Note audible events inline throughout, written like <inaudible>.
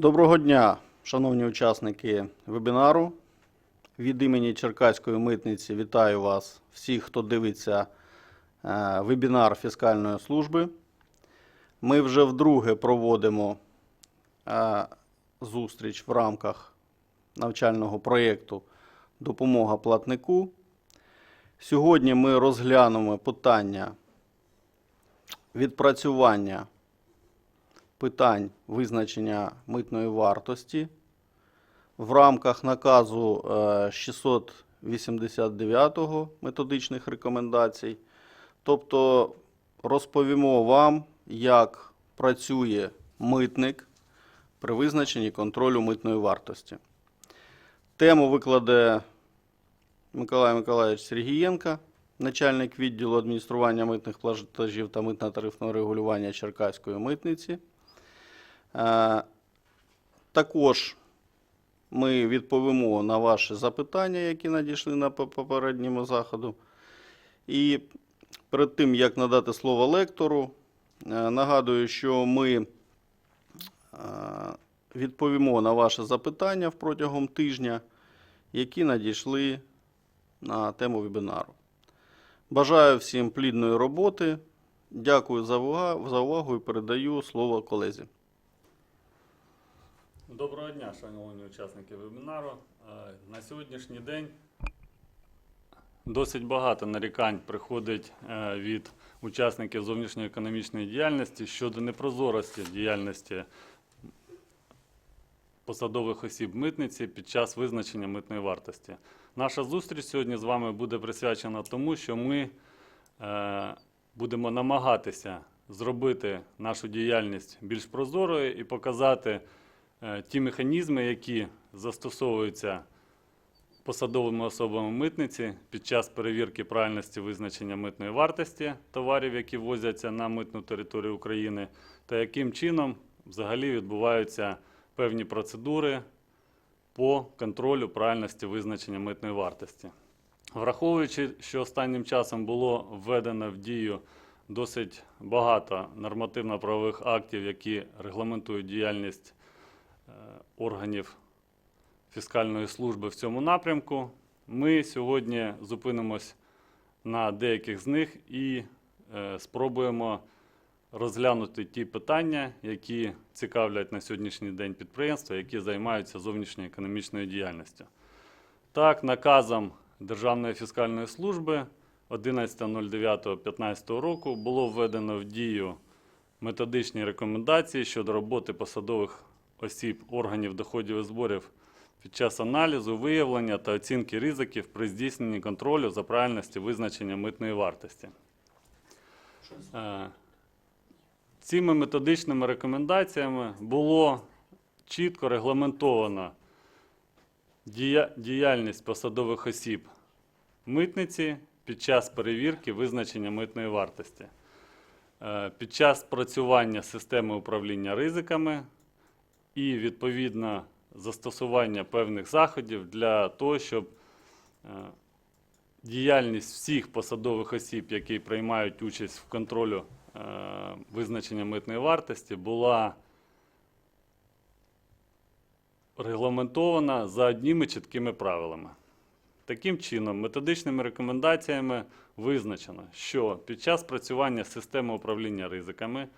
Доброго дня, шановні учасники вебінару. Від імені Черкаської митниці вітаю вас всіх, хто дивиться е, вебінар фіскальної служби. Ми вже вдруге проводимо е, зустріч в рамках навчального проєкту Допомога платнику. Сьогодні ми розглянемо питання відпрацювання питань визначення митної вартості в рамках наказу е, 689 методичних рекомендацій. Тобто розповімо вам, як працює митник при визначенні контролю митної вартості. Тему викладе Миколай Миколаївич Сергієнко, начальник відділу адміністрування митних платежів та митно-тарифного регулювання Черкаської митниці. Е, Також ми відповімо на ваші запитання, які надійшли на попередньому заходу. І перед тим, як надати слово лектору, е, нагадую, що ми е, відповімо на ваші запитання протягом тижня, які надійшли на тему вебінару. Бажаю всім плідної роботи. Дякую за увагу, за увагу і передаю слово колезі. Доброго дня, шановні учасники вебінару. Е, На сьогоднішній день досить багато нарікань приходить е, від учасників зовнішньоекономічної діяльності щодо непрозорості діяльності посадових осіб митниці під час визначення митної вартості. Наша зустріч сьогодні з вами буде присвячена тому, що ми е, будемо намагатися зробити нашу діяльність більш прозорою і показати ті механізми, які застосовуються посадовими особами митниці під час перевірки правильності визначення митної вартості товарів, які ввозяться на митну територію України, та яким чином взагалі відбуваються певні процедури по контролю правильності визначення митної вартості. Враховуючи, що останнім часом було введено в дію досить багато нормативно-правових актів, які регламентують діяльність е, органів фіскальної служби в цьому напрямку, ми сьогодні зупинимось на деяких з них і е, спробуємо розглянути ті питання, які цікавлять на сьогоднішній день підприємства, які займаються зовнішньою економічною діяльністю. Так, наказом Державної фіскальної служби 11.09.15 року було введено в дію методичні рекомендації щодо роботи посадових осіб органів доходів і зборів під час аналізу, виявлення та оцінки ризиків при здійсненні контролю за правильності визначення митної вартості. Е, Цими методичними рекомендаціями було чітко регламентовано діяльність посадових осіб митниці під час перевірки визначення митної вартості, Е, під час працювання системи управління ризиками і відповідно застосування певних заходів для того, щоб е, діяльність всіх посадових осіб, які приймають участь в контролю е, визначення митної вартості, була регламентована за одніми чіткими правилами. Таким чином, методичними рекомендаціями визначено, що під час працювання системи управління ризиками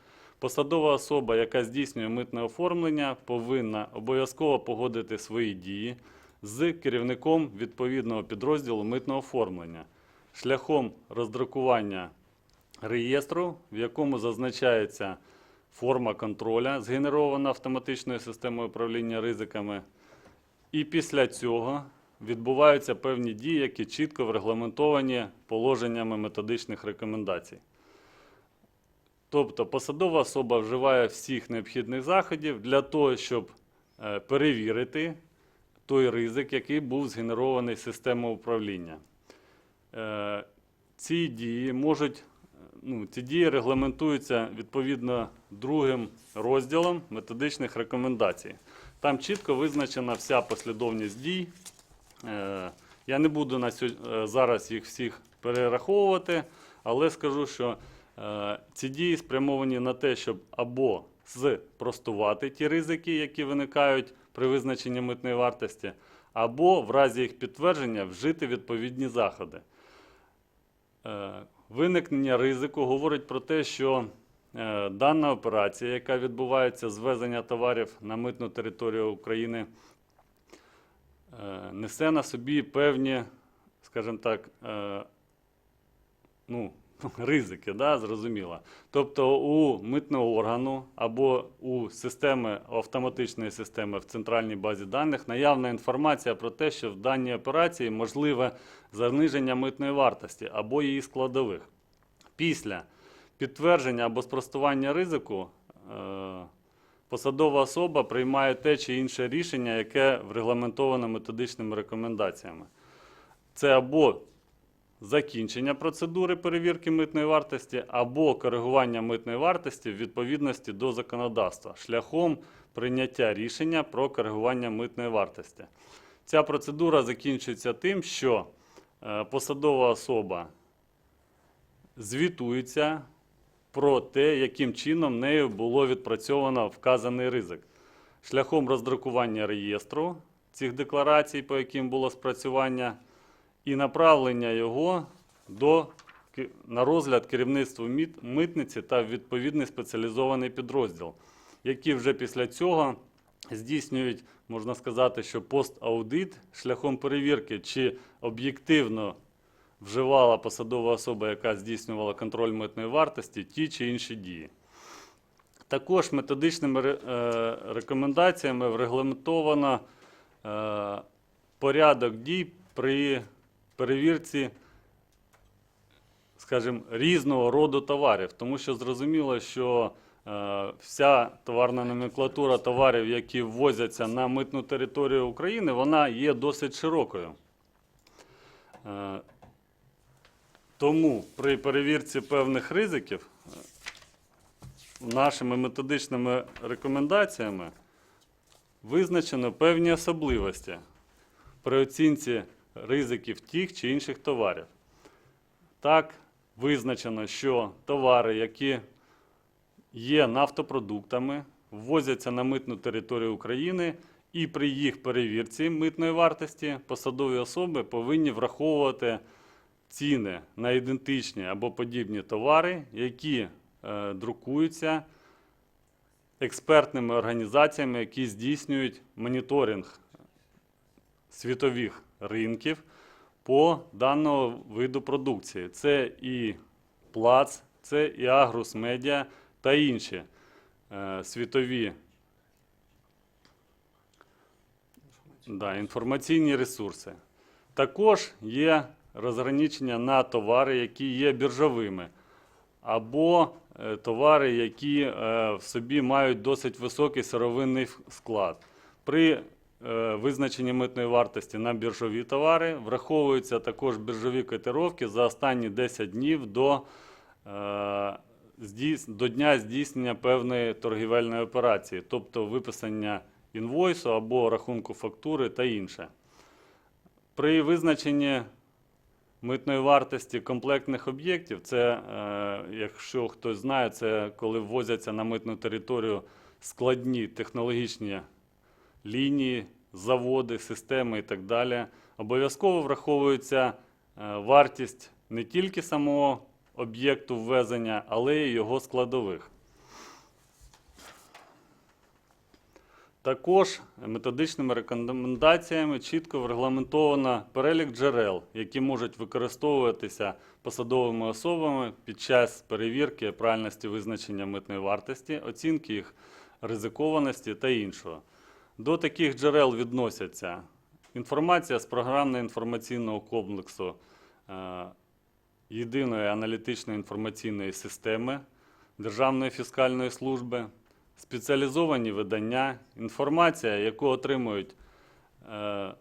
посадова особа, яка здійснює митне оформлення, повинна обов'язково погодити свої дії з керівником відповідного підрозділу митного оформлення шляхом роздрукування реєстру, в якому зазначається форма контроля, згенерована автоматичною системою управління ризиками. І після цього відбуваються певні дії, які чітко врегламентовані положеннями методичних рекомендацій. Тобто посадова особа вживає всіх необхідних заходів для того, щоб е, перевірити той ризик, який був згенерований системою управління. Е, Ці дії можуть, ну, ці дії регламентуються відповідно другим розділом методичних рекомендацій. Там чітко визначена вся послідовність дій. Е, Я не буду зараз їх всіх перераховувати, але скажу, що ці дії спрямовані на те, щоб або спростувати ті ризики, які виникають при визначенні митної вартості, або в разі їх підтвердження вжити відповідні заходи. Е, Виникнення ризику говорить про те, що е, дана операція, яка відбувається з ввезення товарів на митну територію України, е, несе на собі певні, скажімо так, е, ну, <laughs> ризики, да, зрозуміло. Тобто у митного органу або у системи автоматичної системи в центральній базі даних наявна інформація про те, що в даній операції можливе заниження митної вартості або її складових. Після підтвердження або спростування ризику е, посадова особа приймає те чи інше рішення, яке врегламентовано методичними рекомендаціями. Це або закінчення процедури перевірки митної вартості або коригування митної вартості в відповідності до законодавства шляхом прийняття рішення про коригування митної вартості. Ця процедура закінчується тим, що е, посадова особа звітується про те, яким чином нею було відпрацьовано вказаний ризик. Шляхом роздрукування реєстру цих декларацій, по яким було спрацювання, і направлення його до, на розгляд керівництву митниці та відповідний спеціалізований підрозділ, які вже після цього здійснюють, можна сказати, що пост-аудит шляхом перевірки, чи об'єктивно вживала посадова особа, яка здійснювала контроль митної вартості, ті чи інші дії. Також методичними е, рекомендаціями врегламентовано е, порядок дій при перевірці, скажімо, різного роду товарів, тому що зрозуміло, що е, вся товарна номенклатура товарів, які ввозяться на митну територію України, вона є досить широкою. Е, тому при перевірці певних ризиків е, нашими методичними рекомендаціями визначено певні особливості при оцінці ризиків тих чи інших товарів. Так, визначено, що товари, які є нафтопродуктами, ввозяться на митну територію України, і при їх перевірці митної вартості посадові особи повинні враховувати ціни на ідентичні або подібні товари, які е, друкуються експертними організаціями, які здійснюють моніторинг світових ринків по даного виду продукції. Це і Плац, це і Агрус Медіа та інші е, світові да, інформаційні ресурси. Також є розграничення на товари, які є біржовими, або е, товари, які е, в собі мають досить високий сировинний склад. При е, визначенні митної вартості на біржові товари враховуються також біржові котировки за останні 10 днів до, е, до дня здійснення певної торгівельної операції, тобто виписання інвойсу або рахунку фактури та інше. При визначенні митної вартості комплектних об'єктів, це, е, якщо хтось знає, це коли ввозяться на митну територію складні технологічні лінії, заводи, системи і так далі. Обов'язково враховується е, вартість не тільки самого об'єкту ввезення, але й його складових. Також методичними рекомендаціями чітко регламентовано перелік джерел, які можуть використовуватися посадовими особами під час перевірки правильності визначення митної вартості, оцінки їх ризикованості та іншого. До таких джерел відносяться інформація з програмно-інформаційного комплексу е, єдиної аналітичної інформаційної системи Державної фіскальної служби, спеціалізовані видання, інформація, яку отримують е,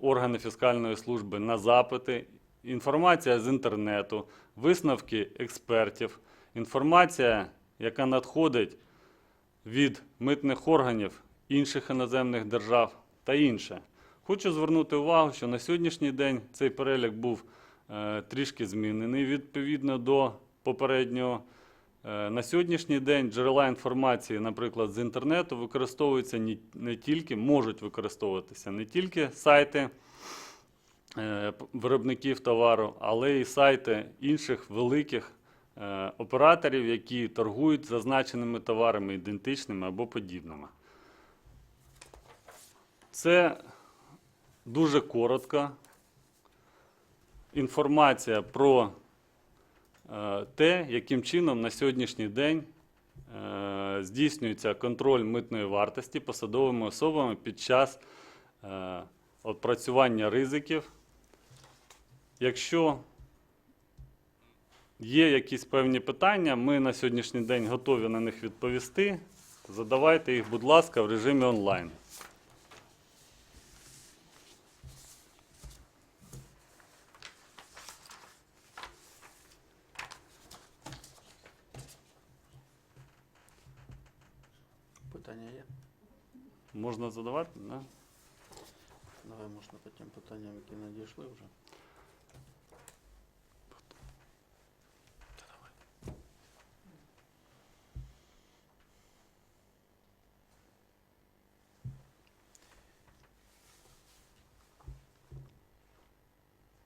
органи фіскальної служби на запити, інформація з інтернету, висновки експертів, інформація, яка надходить від митних органів інших іноземних держав та інше. Хочу звернути увагу, що на сьогоднішній день цей перелік був е, трішки змінений відповідно до попереднього Е, На сьогоднішній день джерела інформації, наприклад, з інтернету, використовуються не тільки, можуть використовуватися не тільки сайти е, виробників товару, але й сайти інших великих операторів, які торгують зазначеними товарами, ідентичними або подібними. Це дуже коротко. Інформація про е, те, яким чином на сьогоднішній день е, здійснюється контроль митної вартості посадовими особами під час е, опрацювання ризиків. Якщо є якісь певні питання, ми на сьогоднішній день готові на них відповісти. Задавайте їх, будь ласка, в режимі онлайн. Питання є? Можна задавати? Да? Давай, можна по тим питанням, які надійшли вже.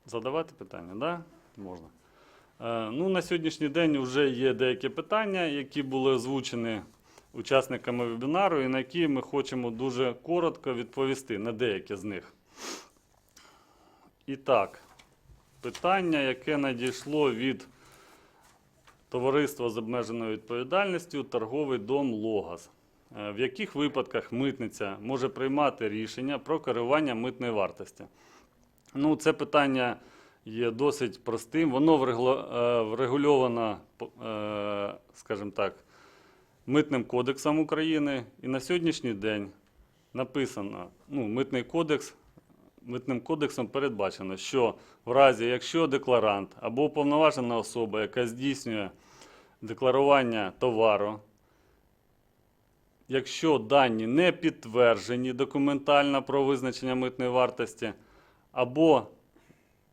Задавати питання, да? Можна. Е, ну, на сьогоднішній день вже є деякі питання, які були озвучені учасниками вебінару, і на які ми хочемо дуже коротко відповісти на деякі з них. І так, питання, яке надійшло від товариства з обмеженою відповідальністю торговий дом Логас. Е, В яких випадках митниця може приймати рішення про керування митної вартості? Ну, це питання є досить простим. Воно е, врегульовано, е, скажімо так, Митним кодексом України. І на сьогоднішній день написано, ну, митний кодекс, митним кодексом передбачено, що в разі, якщо декларант або уповноважена особа, яка здійснює декларування товару, якщо дані не підтверджені документально про визначення митної вартості, або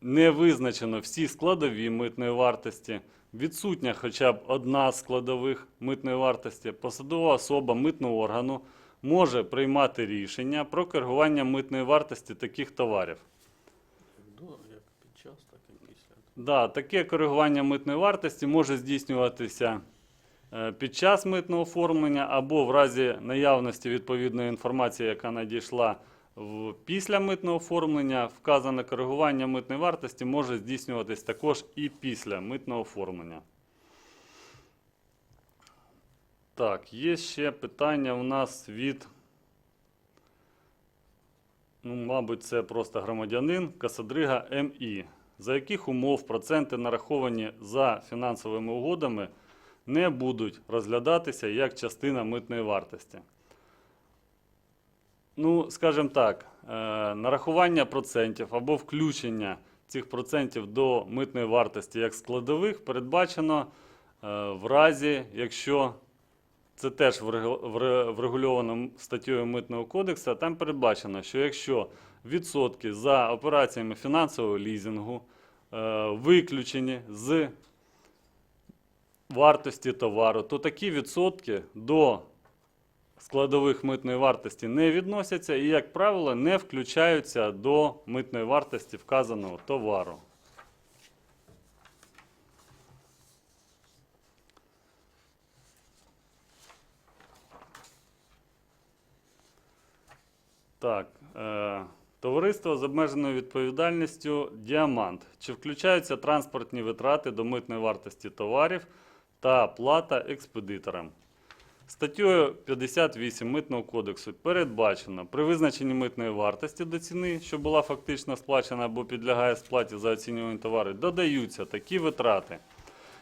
не визначено всі складові митної вартості, відсутня хоча б одна з складових митної вартості, посадова особа митного органу може приймати рішення про коригування митної вартості таких товарів. Як під час, так і після. Да, таке коригування митної вартості може здійснюватися е, під час митного оформлення або в разі наявності відповідної інформації, яка надійшла після митного оформлення. Вказане коригування митної вартості може здійснюватись також і після митного оформлення. Так, є ще питання у нас від Ну, мабуть, це просто громадянин Касадрига МІ. За яких умов проценти, нараховані за фінансовими угодами, не будуть розглядатися як частина митної вартості? Ну, скажімо так, е, нарахування процентів або включення цих процентів до митної вартості як складових передбачено е, в разі, якщо це теж врегу- вре- врегульовано статтею Митного кодексу. Там передбачено, що якщо відсотки за операціями фінансового лізингу е, виключені з вартості товару, то такі відсотки до складових митної вартості не відносяться і, як правило, не включаються до митної вартості вказаного товару. Так, е, товариство з обмеженою відповідальністю Діамант. Чи включаються транспортні витрати до митної вартості товарів та плата експедиторам? Статтею 58 Митного кодексу передбачено при визначенні митної вартості до ціни, що була фактично сплачена або підлягає сплаті за оцінювані товари, додаються такі витрати,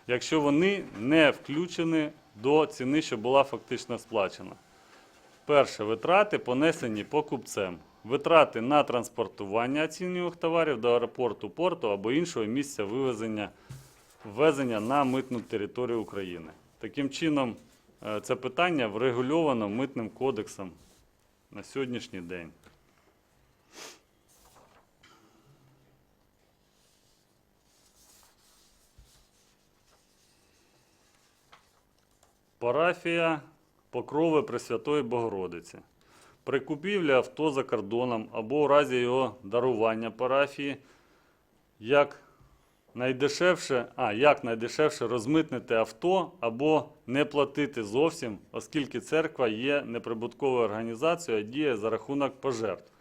якщо вони не включені до ціни, що була фактично сплачена. Перше витрати понесені покупцем. Витрати на транспортування оцінюваних товарів до аеропорту, порту або іншого місця вивезення, ввезення на митну територію України. Таким чином, це питання врегульовано митним кодексом на сьогоднішній день. Парафія Покрови Пресвятої Богородиці. При купівлі авто за кордоном або у разі його дарування парафії, як найдешевше, а, як найдешевше розмитнити авто або не платити зовсім, оскільки церква є неприбутковою організацією, а діє за рахунок пожертв.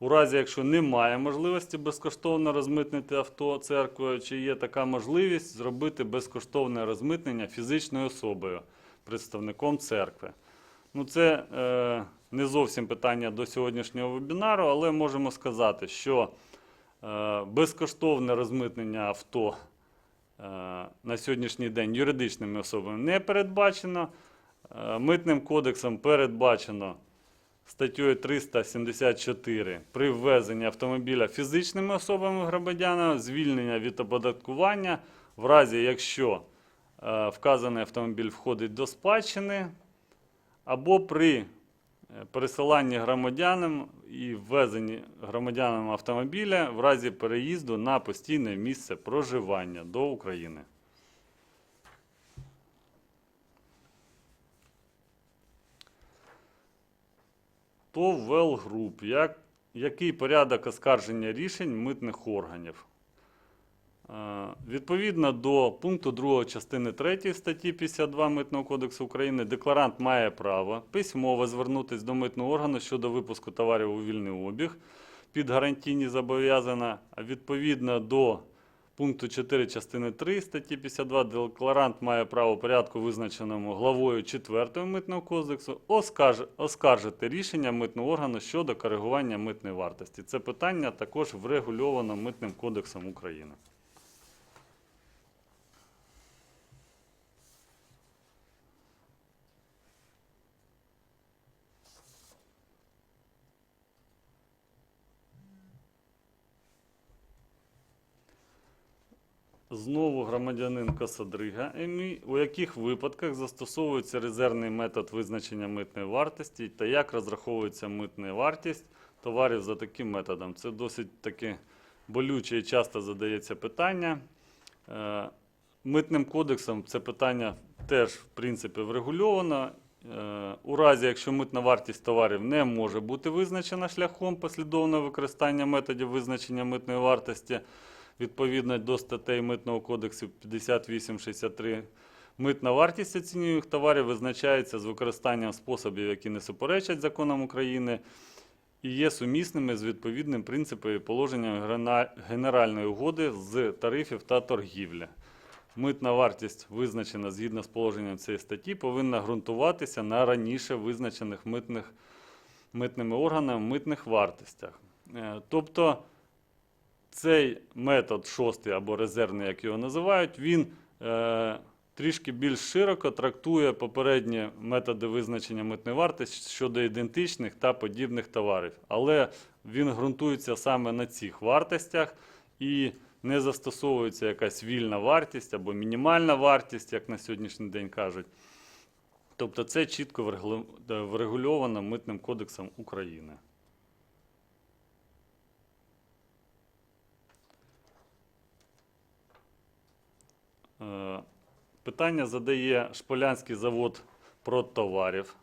У разі, якщо немає можливості безкоштовно розмитнити авто церквою, чи є така можливість зробити безкоштовне розмитнення фізичною особою, представником церкви. Ну, це е, не зовсім питання до сьогоднішнього вебінару, але можемо сказати, що безкоштовне розмитнення авто е, на сьогоднішній день юридичними особами не передбачено. Е, Митним кодексом передбачено статтею 374 при ввезенні автомобіля фізичними особами громадянами звільнення від оподаткування в разі, якщо е, вказаний автомобіль входить до спадщини, або при е, пересиланні громадянам і ввезенні громадянам автомобіля в разі переїзду на постійне місце проживання до України. ТОВ ВЕЛ Груп. Як, який порядок оскарження рішень митних органів? Е, Відповідно до пункту 2 частини 3 статті 52 Митного кодексу України, декларант має право письмово звернутися до митного органу щодо випуску товарів у вільний обіг під гарантійні зобов'язання. Відповідно до пункту 4 частини 3 статті 52 декларант має право порядку, визначеному главою 4 Митного кодексу, оскарж- оскаржити рішення митного органу щодо коригування митної вартості. Це питання також врегульовано Митним кодексом України. Знову громадянин Косадрига ЕМІ. У яких випадках застосовується резервний метод визначення митної вартості та як розраховується митна вартість товарів за таким методом? Це досить таки болюче і часто задається питання. Е, Митним кодексом це питання теж, в принципі, врегульовано. Е, У разі, якщо митна вартість товарів не може бути визначена шляхом послідовного використання методів визначення митної вартості, відповідно до статей Митного кодексу 58-63, митна вартість оцінюєних товарів визначається з використанням способів, які не суперечать законам України, і є сумісними з відповідним принципом і положенням Генеральної угоди з тарифів та торгівлі. Митна вартість, визначена згідно з положенням цієї статті, повинна ґрунтуватися на раніше визначених митних, митними органами митних вартостях. Е, Тобто цей метод шостий або резервний, як його називають, він е, трішки більш широко трактує попередні методи визначення митної вартості щодо ідентичних та подібних товарів. Але він ґрунтується саме на цих вартостях і не застосовується якась вільна вартість або мінімальна вартість, як на сьогоднішній день кажуть. Тобто це чітко е, врегульовано Митним кодексом України. Питання задає Шполянський завод продтоварів.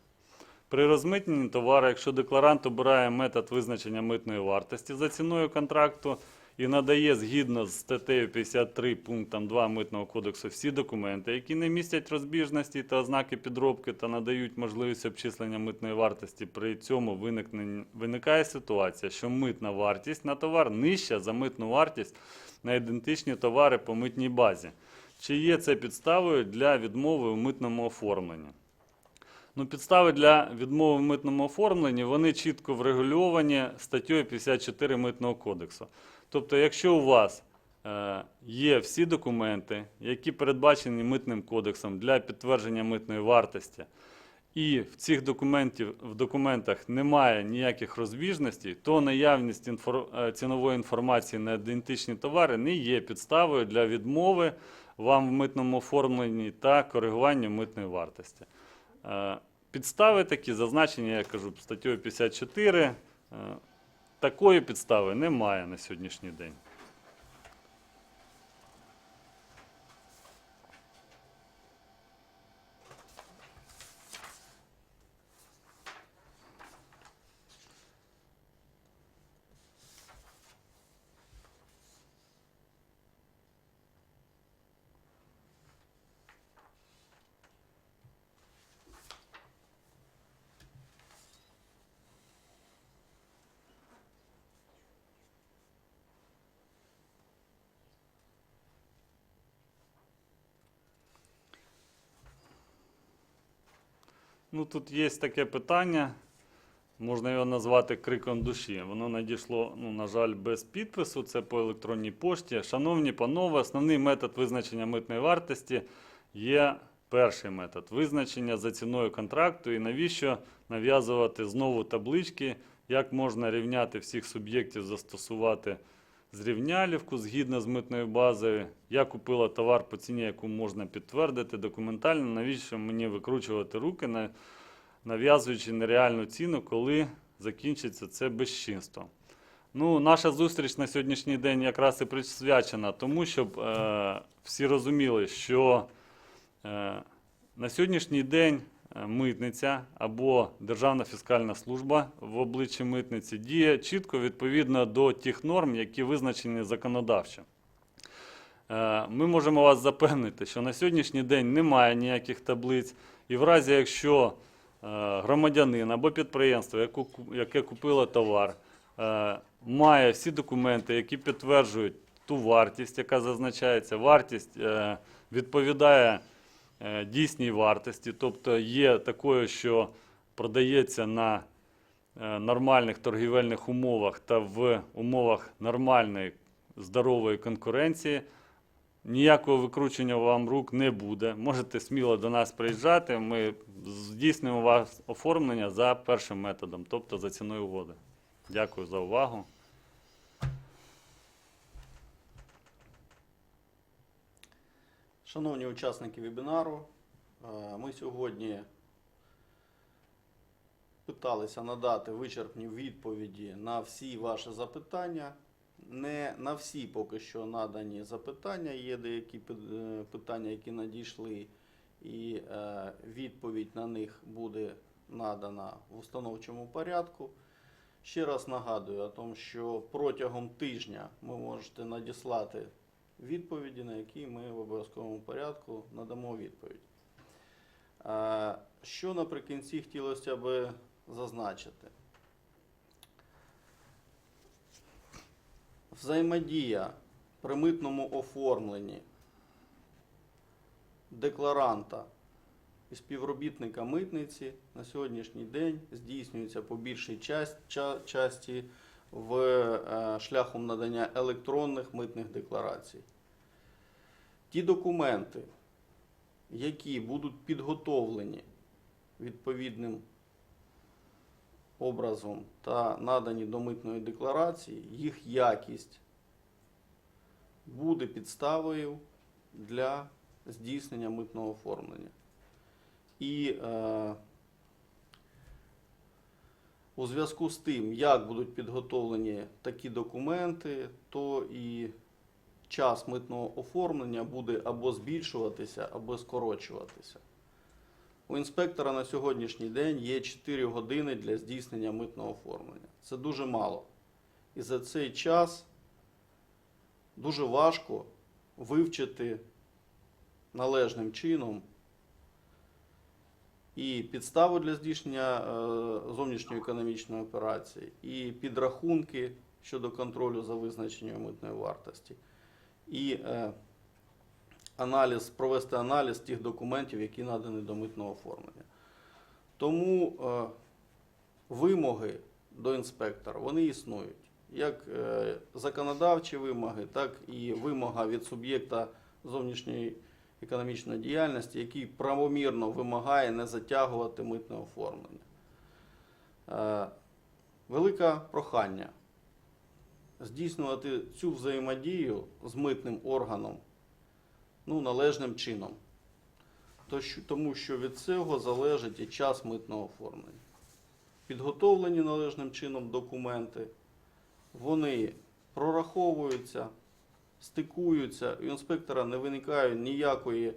При розмитненні товару, якщо декларант обирає метод визначення митної вартості за ціною контракту і надає згідно з статтею 53 пунктом 2 Митного кодексу всі документи, які не містять розбіжності та ознаки підробки та надають можливість обчислення митної вартості, при цьому виникає ситуація, що митна вартість на товар нижча за митну вартість на ідентичні товари по митній базі. Чи є це підставою для відмови у митному оформленні? Ну, підстави для відмови в митному оформленні вони чітко врегульовані статтею 54 Митного кодексу. Тобто, якщо у вас е, є всі документи, які передбачені митним кодексом для підтвердження митної вартості, і в цих документів, в документах немає ніяких розбіжностей, то наявність інфор, е, цінової інформації на ідентичні товари не є підставою для відмови вам в митному оформленні та коригуванню митної вартості. Е, Підстави такі зазначені, я кажу, статтю 54. Е, Такої підстави немає на сьогоднішній день. Ну, тут є таке питання, можна його назвати криком душі. Воно надійшло, ну, на жаль, без підпису, це по електронній пошті. Шановні панове, основний метод визначення митної вартості є перший метод визначення за ціною контракту. І навіщо нав'язувати знову таблички, як можна рівняти всіх суб'єктів, застосувати зрівнялівку згідно з митною базою. Я купила товар по ціні, яку можна підтвердити документально. Навіщо мені викручувати руки, нав'язуючи нереальну ціну, коли закінчиться це безчинство? Ну, наша зустріч на сьогоднішній день якраз і присвячена тому, щоб е, всі розуміли, що е, на сьогоднішній день митниця або Державна фіскальна служба в обличчі митниці діє чітко відповідно до тих норм, які визначені законодавчо. Е, Ми можемо вас запевнити, що на сьогоднішній день немає ніяких таблиць, і в разі, якщо е, громадянин або підприємство, яке купило товар, е, має всі документи, які підтверджують ту вартість, яка зазначається, вартість е, відповідає е, дійсній вартості, тобто є такою, що продається на е, нормальних торгівельних умовах та в умовах нормальної здорової конкуренції. Ніякого викручення вам рук не буде. Можете сміло до нас приїжджати. Ми здійснюємо вас оформлення за першим методом, тобто за ціною угоди. Дякую за увагу. Шановні учасники вебінару, е, ми сьогодні питалися надати вичерпні відповіді на всі ваші запитання. Не на всі поки що надані запитання. Є деякі е, питання, які надійшли, і е, відповідь на них буде надана в установчому порядку. Ще раз нагадую що протягом тижня ви можете надіслати відповіді, на які ми в обов'язковому порядку надамо відповідь. Що наприкінці хотілося би зазначити? Взаємодія при митному оформленні декларанта і співробітника митниці на сьогоднішній день здійснюється по більшій час- часті в е, шляхом надання електронних митних декларацій. Ті документи, які будуть підготовлені відповідним образом та надані до митної декларації, їх якість буде підставою для здійснення митного оформлення. І е, у зв'язку з тим, як будуть підготовлені такі документи, то і час митного оформлення буде або збільшуватися, або скорочуватися. У інспектора на сьогоднішній день є 4 години для здійснення митного оформлення. Це дуже мало. І за цей час дуже важко вивчити належним чином і підставу для здійснення е, зовнішньоекономічної операції, і підрахунки щодо контролю за визначенням митної вартості, і е, аналіз, провести аналіз тих документів, які надані до митного оформлення. Тому е, вимоги до інспектора вони існують. Як законодавчі вимоги, так і вимога від суб'єкта зовнішньої економічної діяльності, який правомірно вимагає не затягувати митне оформлення. Е, Велике прохання здійснювати цю взаємодію з митним органом ну, належним чином. Тому що від цього залежить і час митного оформлення. Підготовлені належним чином документи, вони прораховуються, стикуються, у інспектора не виникає ніякої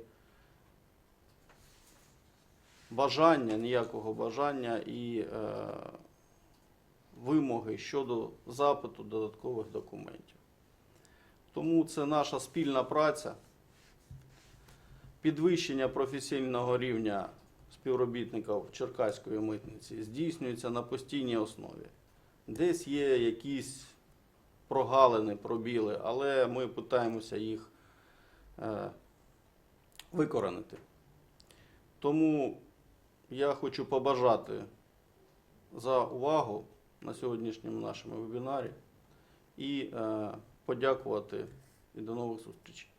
бажання, ніякого бажання і е, вимоги щодо запиту додаткових документів. Тому це наша спільна праця, підвищення професійного рівня співробітників Черкаської митниці здійснюється на постійній основі. Десь є якісь прогалини, пробіли, але ми питаємося їх е, викоренити. Тому я хочу побажати за увагу на сьогоднішньому нашому вебінарі і е, подякувати і до нових зустрічей.